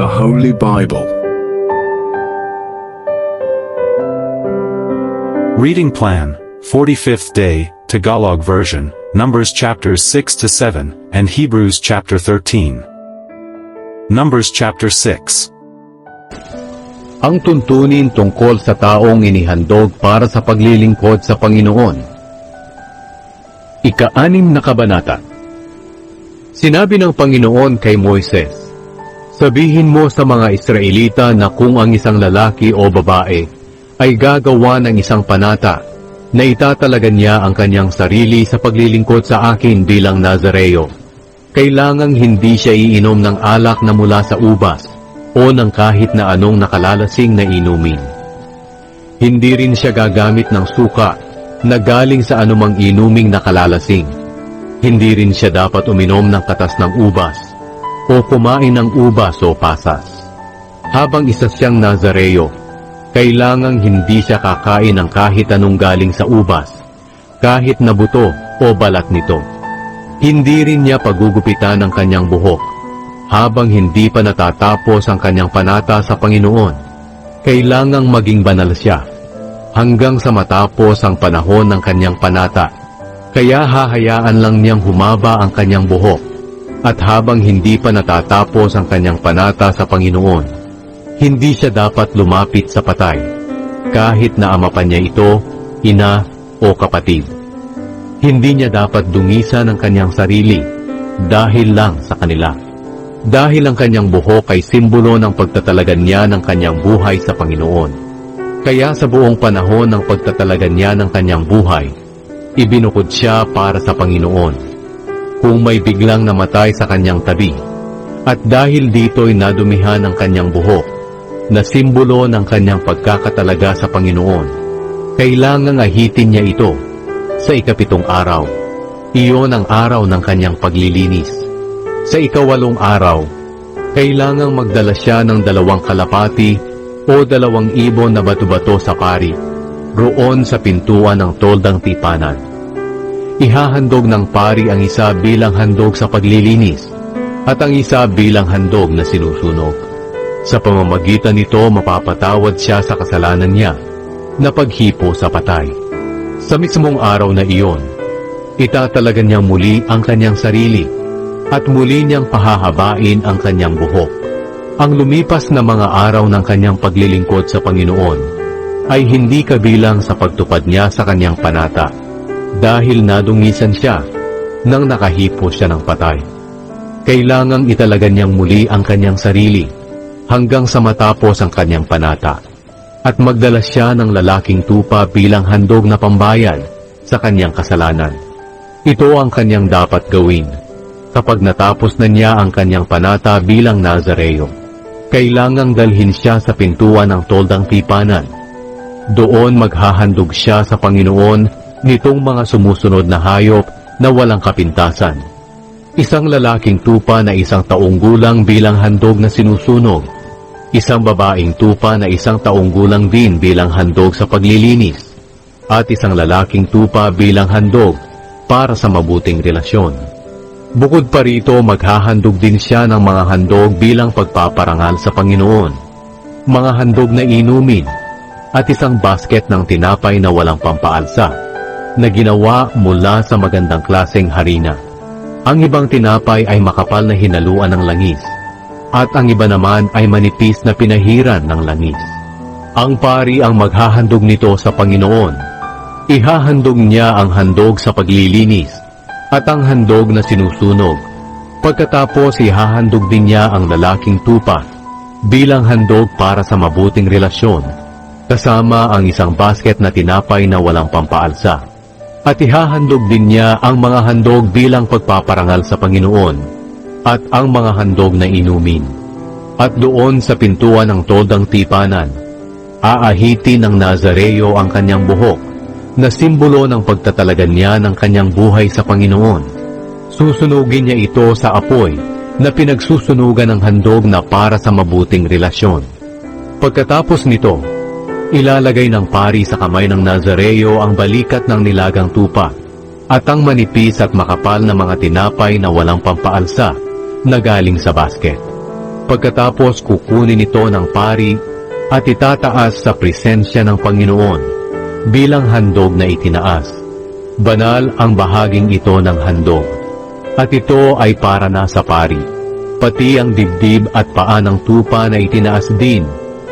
the Holy Bible. Reading Plan, 45th Day, Tagalog Version, Numbers chapters 6 to 7, and Hebrews chapter 13. Numbers chapter 6. ang tuntunin tungkol sa taong inihandog para sa paglilingkod sa Panginoon. Ika-anim na kabanata Sinabi ng Panginoon kay Moises, Sabihin mo sa mga Israelita na kung ang isang lalaki o babae ay gagawa ng isang panata na itatalagan niya ang kanyang sarili sa paglilingkod sa akin bilang Nazareo. Kailangang hindi siya iinom ng alak na mula sa ubas o ng kahit na anong nakalalasing na inumin. Hindi rin siya gagamit ng suka na galing sa anumang inuming nakalalasing. Hindi rin siya dapat uminom ng katas ng ubas o kumain ng ubas o pasas. Habang isa siyang Nazareo, kailangang hindi siya kakain ng kahit anong galing sa ubas, kahit na buto o balat nito. Hindi rin niya pagugupitan ang kanyang buhok habang hindi pa natatapos ang kanyang panata sa Panginoon. Kailangang maging banal siya hanggang sa matapos ang panahon ng kanyang panata. Kaya hahayaan lang niyang humaba ang kanyang buhok at habang hindi pa natatapos ang kanyang panata sa Panginoon, hindi siya dapat lumapit sa patay kahit na ama pa niya ito, ina o kapatid. Hindi niya dapat dungisan ang kanyang sarili dahil lang sa kanila dahil ang kanyang buhok ay simbolo ng pagtatalagan niya ng kanyang buhay sa Panginoon. Kaya sa buong panahon ng pagtatalagan niya ng kanyang buhay, ibinukod siya para sa Panginoon. Kung may biglang namatay sa kanyang tabi, at dahil dito'y nadumihan ang kanyang buhok, na simbolo ng kanyang pagkakatalaga sa Panginoon, kailangang ahitin niya ito sa ikapitong araw. Iyon ang araw ng kanyang paglilinis. Sa ikawalong araw, kailangang magdala siya ng dalawang kalapati o dalawang ibon na bato-bato sa pari, roon sa pintuan ng toldang tipanan. Ihahandog ng pari ang isa bilang handog sa paglilinis at ang isa bilang handog na sinusunog. Sa pamamagitan nito mapapatawad siya sa kasalanan niya na paghipo sa patay. Sa mismong araw na iyon, itatalagan niyang muli ang kanyang sarili at muli niyang pahahabain ang kanyang buhok. Ang lumipas na mga araw ng kanyang paglilingkod sa Panginoon ay hindi kabilang sa pagtupad niya sa kanyang panata dahil nadungisan siya nang nakahipo siya ng patay. Kailangang italagan niyang muli ang kanyang sarili hanggang sa matapos ang kanyang panata at magdala siya ng lalaking tupa bilang handog na pambayad sa kanyang kasalanan. Ito ang kanyang dapat gawin kapag natapos na niya ang kanyang panata bilang Nazareo. Kailangang dalhin siya sa pintuan ng toldang tipanan. Doon maghahandog siya sa Panginoon nitong mga sumusunod na hayop na walang kapintasan. Isang lalaking tupa na isang taong gulang bilang handog na sinusunog. Isang babaeng tupa na isang taong gulang din bilang handog sa paglilinis. At isang lalaking tupa bilang handog para sa mabuting relasyon. Bukod pa rito, maghahandog din siya ng mga handog bilang pagpaparangal sa Panginoon. Mga handog na inumin at isang basket ng tinapay na walang pampaalsa na ginawa mula sa magandang klaseng harina. Ang ibang tinapay ay makapal na hinaluan ng langis at ang iba naman ay manipis na pinahiran ng langis. Ang pari ang maghahandog nito sa Panginoon. Ihahandog niya ang handog sa paglilinis at ang handog na sinusunog. Pagkatapos ihahandog din niya ang lalaking tupa bilang handog para sa mabuting relasyon, kasama ang isang basket na tinapay na walang pampaalsa. At ihahandog din niya ang mga handog bilang pagpaparangal sa Panginoon at ang mga handog na inumin. At doon sa pintuan ng toldang tipanan, aahitin ng Nazareo ang kanyang buhok na simbolo ng pagtatalagan niya ng kanyang buhay sa Panginoon. Susunugin niya ito sa apoy na pinagsusunugan ng handog na para sa mabuting relasyon. Pagkatapos nito, ilalagay ng pari sa kamay ng Nazareo ang balikat ng nilagang tupa at ang manipis at makapal na mga tinapay na walang pampaalsa na galing sa basket. Pagkatapos kukunin ito ng pari at itataas sa presensya ng Panginoon bilang handog na itinaas. Banal ang bahaging ito ng handog. At ito ay para na sa pari. Pati ang dibdib at paa ng tupa na itinaas din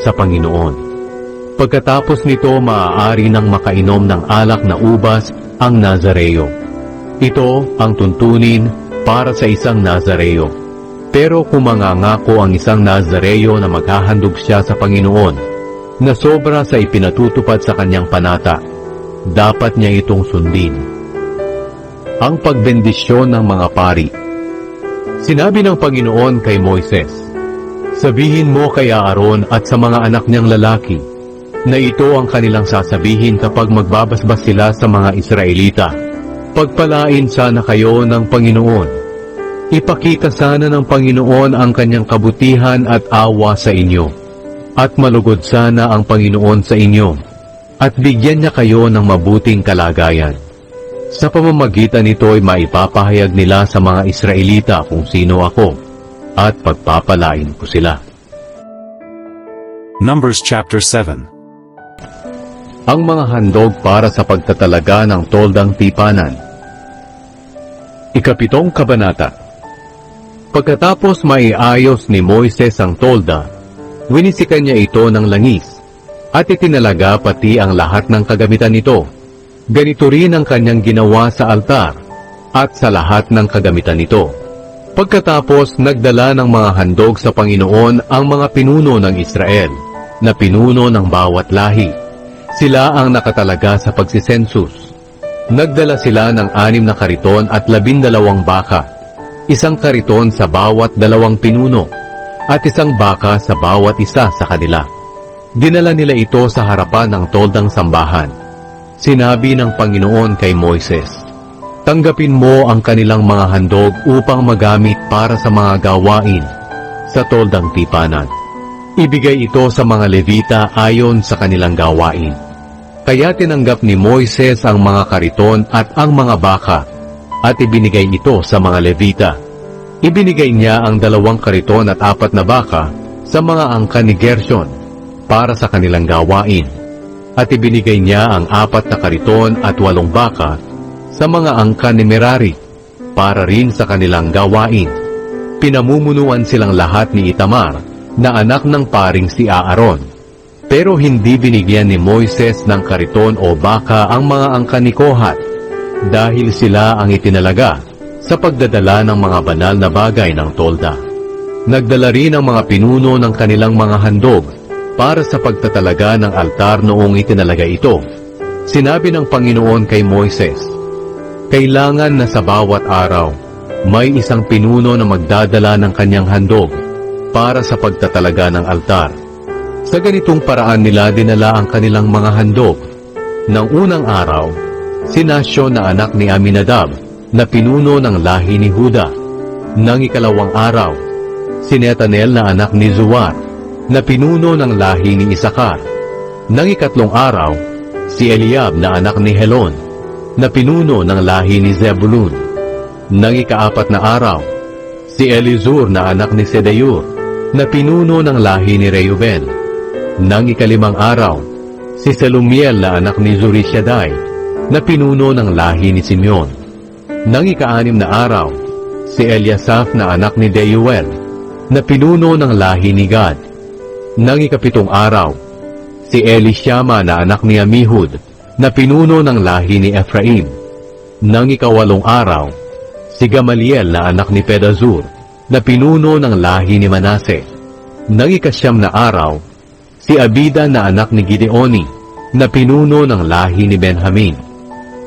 sa Panginoon. Pagkatapos nito maaari nang makainom ng alak na ubas ang Nazareo. Ito ang tuntunin para sa isang Nazareo. Pero kung mangangako ang isang Nazareo na maghahandog siya sa Panginoon, na sobra sa ipinatutupad sa kanyang panata, dapat niya itong sundin. Ang pagbendisyon ng mga pari Sinabi ng Panginoon kay Moises, Sabihin mo kay Aaron at sa mga anak niyang lalaki, na ito ang kanilang sasabihin kapag magbabasbas sila sa mga Israelita. Pagpalain sana kayo ng Panginoon. Ipakita sana ng Panginoon ang kanyang kabutihan at awa sa inyo. At malugod sana ang Panginoon sa inyo. At bigyan niya kayo ng mabuting kalagayan. Sa pamamagitan nito ay maipapahayag nila sa mga Israelita kung sino ako at pagpapalain ko sila. Numbers chapter 7. Ang mga handog para sa pagtatalaga ng toldang tipanan. Ikapitong kabanata Pagkatapos maiayos ni Moises ang tolda, winisikan niya ito ng langis, at itinalaga pati ang lahat ng kagamitan nito. Ganito rin ang kanyang ginawa sa altar, at sa lahat ng kagamitan nito. Pagkatapos nagdala ng mga handog sa Panginoon ang mga pinuno ng Israel, na pinuno ng bawat lahi. Sila ang nakatalaga sa pagsisensus. Nagdala sila ng anim na kariton at labindalawang baka, isang kariton sa bawat dalawang pinuno, at isang baka sa bawat isa sa kanila. Dinala nila ito sa harapan ng toldang sambahan. Sinabi ng Panginoon kay Moises, Tanggapin mo ang kanilang mga handog upang magamit para sa mga gawain sa toldang tipanan. Ibigay ito sa mga Levita ayon sa kanilang gawain. Kaya tinanggap ni Moises ang mga kariton at ang mga baka at ibinigay ito sa mga Levita. Ibinigay niya ang dalawang kariton at apat na baka sa mga angkan ni Gershon para sa kanilang gawain. At ibinigay niya ang apat na kariton at walong baka sa mga angkan ni Merari para rin sa kanilang gawain. Pinamumunuan silang lahat ni Itamar na anak ng paring si Aaron. Pero hindi binigyan ni Moises ng kariton o baka ang mga angkan ni Kohat dahil sila ang itinalaga sa pagdadala ng mga banal na bagay ng tolda. Nagdala rin ang mga pinuno ng kanilang mga handog para sa pagtatalaga ng altar noong itinalaga ito. Sinabi ng Panginoon kay Moises, Kailangan na sa bawat araw, may isang pinuno na magdadala ng kanyang handog para sa pagtatalaga ng altar. Sa ganitong paraan nila dinala ang kanilang mga handog. Nang unang araw, si Nasyon na anak ni Aminadab na pinuno ng lahi ni Huda. Nang ikalawang araw, si Netanel na anak ni Zuar na pinuno ng lahi ni Isakar. Nang ikatlong araw, si Eliab na anak ni Helon na pinuno ng lahi ni Zebulun. Nang ikaapat na araw, si Elizur na anak ni Sedayur na pinuno ng lahi ni Reuben. Nang ikalimang araw, si Selumiel na anak ni Zurishaddai na pinuno ng lahi ni Simeon. Nang ikaanim na araw, si Eliasaph na anak ni Deuel na pinuno ng lahi ni Gad. Nang ikapitong araw, si Elishama na anak ni Amihud na pinuno ng lahi ni Ephraim. Nang ikawalong araw, si Gamaliel na anak ni Pedazur na pinuno ng lahi ni Manase. Nang ikasyam na araw, si Abida na anak ni Gideoni na pinuno ng lahi ni Benjamin.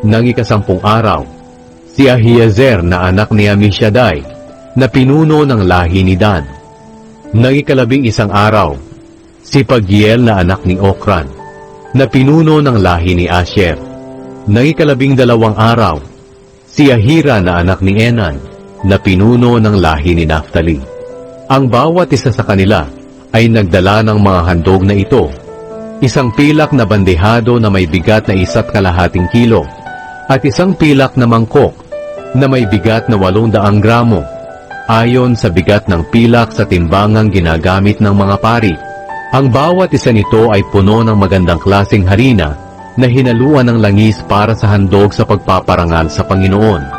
Nang ikasampung araw, si Ahiezer na anak ni Amishadai na pinuno ng lahi ni Dan. Nang ikalabing isang araw, si Pagiel na anak ni Okran na pinuno ng lahi ni Asher. Nang ikalabing dalawang araw, si Ahira na anak ni Enan na pinuno ng lahi ni Naphtali. Ang bawat isa sa kanila ay nagdala ng mga handog na ito. Isang pilak na bandehado na may bigat na isa't kalahating kilo at isang pilak na mangkok na may bigat na walong daang gramo ayon sa bigat ng pilak sa timbangang ginagamit ng mga pari. Ang bawat isa nito ay puno ng magandang klaseng harina na hinaluan ng langis para sa handog sa pagpaparangal sa Panginoon.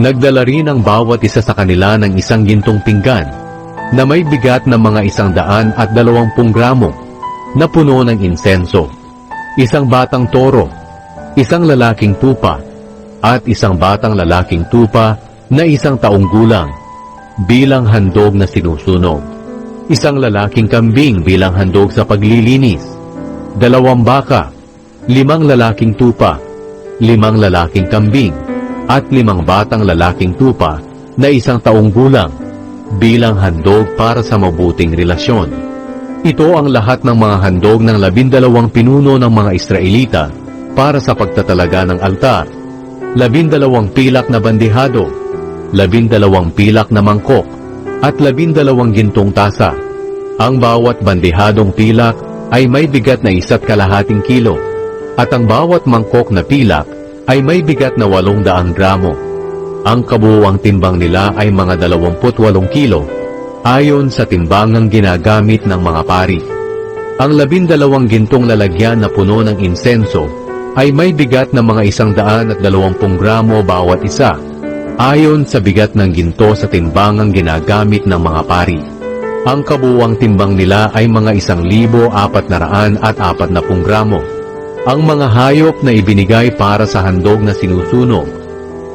Nagdala rin ang bawat isa sa kanila ng isang gintong pinggan na may bigat na mga isang daan at dalawampung gramo na puno ng insenso, isang batang toro, isang lalaking tupa, at isang batang lalaking tupa na isang taong gulang bilang handog na sinusunog, isang lalaking kambing bilang handog sa paglilinis, dalawang baka, limang lalaking tupa, limang lalaking kambing, at limang batang lalaking tupa na isang taong gulang bilang handog para sa mabuting relasyon. Ito ang lahat ng mga handog ng labindalawang pinuno ng mga Israelita para sa pagtatalaga ng altar. Labindalawang pilak na bandihado, labindalawang pilak na mangkok, at labindalawang gintong tasa. Ang bawat bandihadong pilak ay may bigat na isa't kalahating kilo, at ang bawat mangkok na pilak ay may bigat na walong daang gramo. Ang kabuuang timbang nila ay mga 28 kilo, ayon sa timbangang ginagamit ng mga pari. Ang labindalawang gintong lalagyan na puno ng insenso ay may bigat na mga isang daan at dalawampung gramo bawat isa, ayon sa bigat ng ginto sa timbangang ginagamit ng mga pari. Ang kabuuang timbang nila ay mga isang libo apat na raan at apat na gramo. Ang mga hayop na ibinigay para sa handog na sinusunog,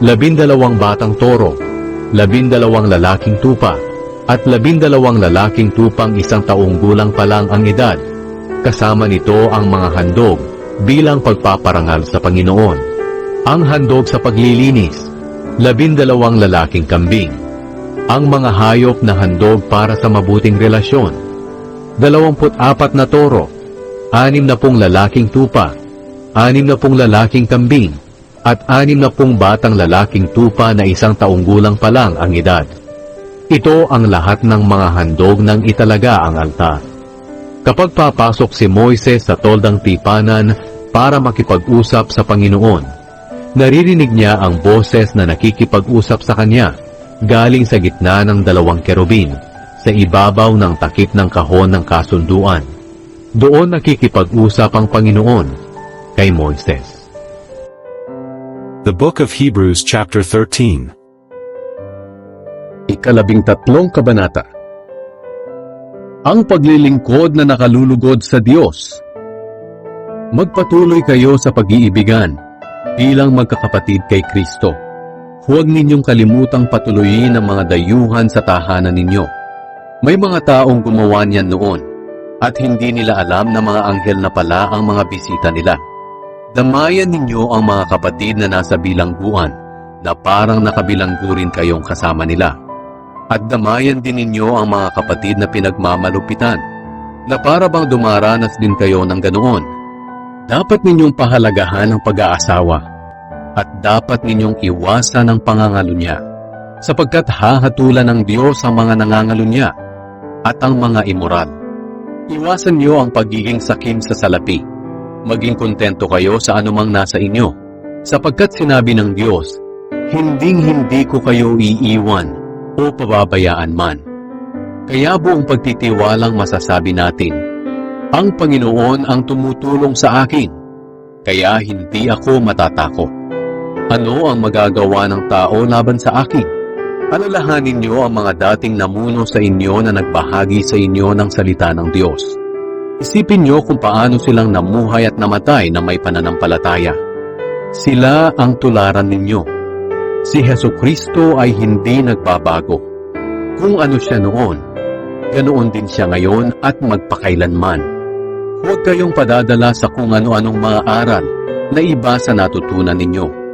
labindalawang batang toro, labindalawang lalaking tupa, at labindalawang lalaking tupang isang taong gulang pa lang ang edad. Kasama nito ang mga handog bilang pagpaparangal sa Panginoon. Ang handog sa paglilinis, labindalawang lalaking kambing. Ang mga hayop na handog para sa mabuting relasyon, dalawamput apat na toro, anim na pong lalaking tupa, anim na pong lalaking kambing, at anim na pong batang lalaking tupa na isang taong gulang pa lang ang edad. Ito ang lahat ng mga handog ng italaga ang altar. Kapag papasok si Moises sa toldang tipanan para makipag-usap sa Panginoon, naririnig niya ang boses na nakikipag-usap sa kanya galing sa gitna ng dalawang kerubin sa ibabaw ng takip ng kahon ng kasunduan. Doon nakikipag-usap ang Panginoon kay Moises. The Book of Hebrews chapter 13. Ikalabing tatlong kabanata Ang paglilingkod na nakalulugod sa Diyos Magpatuloy kayo sa pag-iibigan bilang magkakapatid kay Kristo. Huwag ninyong kalimutang patuloyin ang mga dayuhan sa tahanan ninyo. May mga taong gumawa niyan noon at hindi nila alam na mga anghel na pala ang mga bisita nila. Damayan ninyo ang mga kapatid na nasa bilangguan na parang nakabilanggo rin kayong kasama nila. At damayan din ninyo ang mga kapatid na pinagmamalupitan na para bang dumaranas din kayo ng ganoon. Dapat ninyong pahalagahan ang pag-aasawa at dapat ninyong iwasan ang pangangalunya sapagkat hahatulan ng Diyos ang mga nangangalunya at ang mga imoral. Iwasan niyo ang pagiging sakim sa salapi. Maging kontento kayo sa anumang nasa inyo sapagkat sinabi ng Diyos, Hinding-hindi ko kayo iiwan o pababayaan man. Kaya buong pagtitiwalang masasabi natin, ang Panginoon ang tumutulong sa akin, kaya hindi ako matatakot. Ano ang magagawa ng tao laban sa akin? Alalahanin niyo ang mga dating namuno sa inyo na nagbahagi sa inyo ng salita ng Diyos. Isipin niyo kung paano silang namuhay at namatay na may pananampalataya. Sila ang tularan ninyo. Si Heso Kristo ay hindi nagbabago. Kung ano siya noon, ganoon din siya ngayon at magpakailanman. Huwag kayong padadala sa kung ano-anong mga aral na iba sa natutunan ninyo.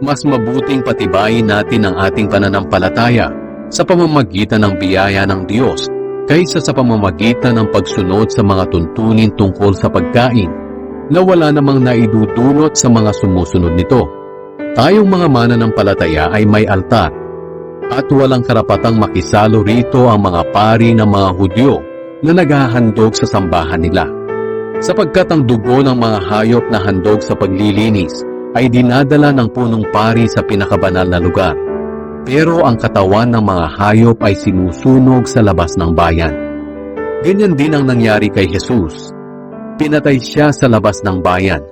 Mas mabuting patibayin natin ang ating pananampalataya sa pamamagitan ng biyaya ng Diyos kaysa sa pamamagitan ng pagsunod sa mga tuntunin tungkol sa pagkain na wala namang naidudulot sa mga sumusunod nito. Tayong mga mananampalataya ay may altar at walang karapatang makisalo rito ang mga pari ng mga Hudyo na naghahandog sa sambahan nila. Sapagkat ang dugo ng mga hayop na handog sa paglilinis ay dinadala ng punong pari sa pinakabanal na lugar. pero ang katawan ng mga hayop ay sinusunog sa labas ng bayan. Ganyan din ang nangyari kay Jesus. Pinatay siya sa labas ng bayan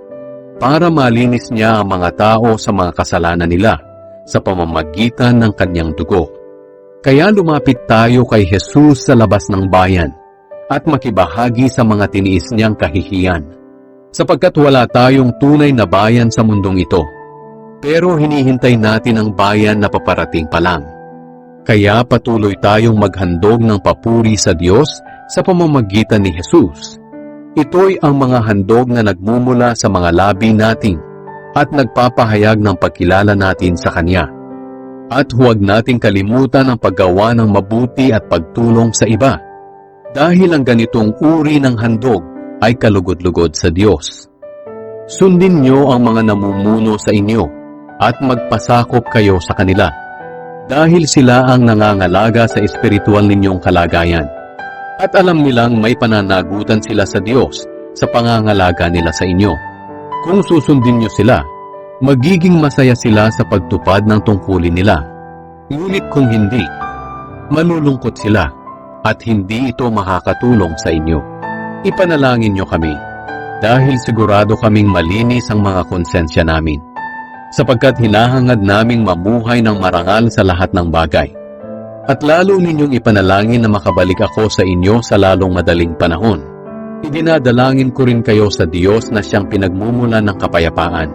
para malinis niya ang mga tao sa mga kasalanan nila sa pamamagitan ng kanyang dugo. Kaya lumapit tayo kay Jesus sa labas ng bayan at makibahagi sa mga tiniis niyang kahihiyan. Sapagkat wala tayong tunay na bayan sa mundong ito. Pero hinihintay natin ang bayan na paparating pa lang. Kaya patuloy tayong maghandog ng papuri sa Diyos sa pamamagitan ni Jesus. Ito'y ang mga handog na nagmumula sa mga labi natin at nagpapahayag ng pagkilala natin sa Kanya. At huwag nating kalimutan ang paggawa ng mabuti at pagtulong sa iba. Dahil ang ganitong uri ng handog ay kalugod-lugod sa Diyos. Sundin niyo ang mga namumuno sa inyo at magpasakop kayo sa kanila. Dahil sila ang nangangalaga sa espiritual ninyong kalagayan. At alam nilang may pananagutan sila sa Diyos sa pangangalaga nila sa inyo. Kung susundin niyo sila, magiging masaya sila sa pagtupad ng tungkulin nila. Ngunit kung hindi, malulungkot sila at hindi ito makakatulong sa inyo. Ipanalangin niyo kami dahil sigurado kaming malinis ang mga konsensya namin sapagkat hinahangad naming mamuhay ng marangal sa lahat ng bagay. At lalo ninyong ipanalangin na makabalik ako sa inyo sa lalong madaling panahon. Idinadalangin ko rin kayo sa Diyos na siyang pinagmumula ng kapayapaan.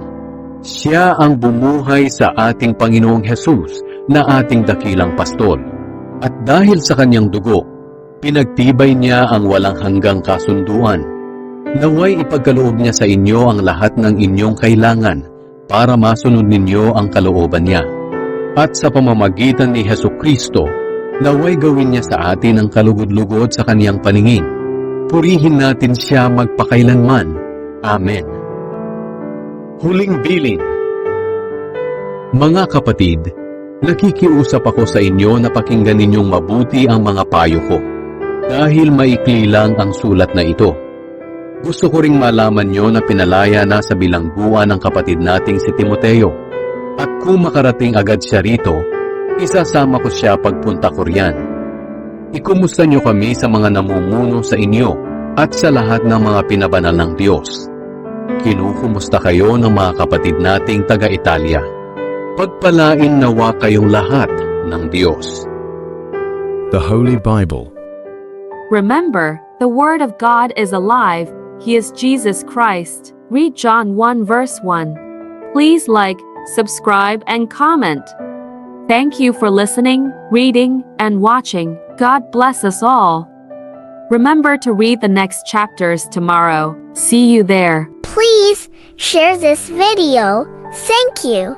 Siya ang bumuhay sa ating Panginoong Hesus na ating dakilang pastol. At dahil sa kanyang dugo, pinagtibay niya ang walang hanggang kasunduan. Naway ipagkaloob niya sa inyo ang lahat ng inyong kailangan para masunod ninyo ang kalooban niya. At sa pamamagitan ni Heso Kristo, naway gawin niya sa atin ang kalugod-lugod sa kaniyang paningin. Purihin natin siya magpakailanman. Amen. Huling bilin Mga kapatid, nakikiusap ako sa inyo na pakinggan ninyong mabuti ang mga payo ko. Dahil maikli lang ang sulat na ito. Gusto ko ring malaman nyo na pinalaya na sa bilangguan ng kapatid nating si Timoteo. At kung makarating agad siya rito, isasama ko siya pagpunta ko riyan. Ikumusta nyo kami sa mga namumuno sa inyo at sa lahat ng mga pinabanal ng Diyos. Kinukumusta kayo ng mga kapatid nating taga-Italia. Pagpalain nawa kayong lahat ng Diyos. The Holy Bible. Remember, the Word of God is alive, He is Jesus Christ. Read John 1 verse 1. Please like, subscribe, and comment. Thank you for listening, reading, and watching. God bless us all. Remember to read the next chapters tomorrow. See you there. Please share this video. Thank you.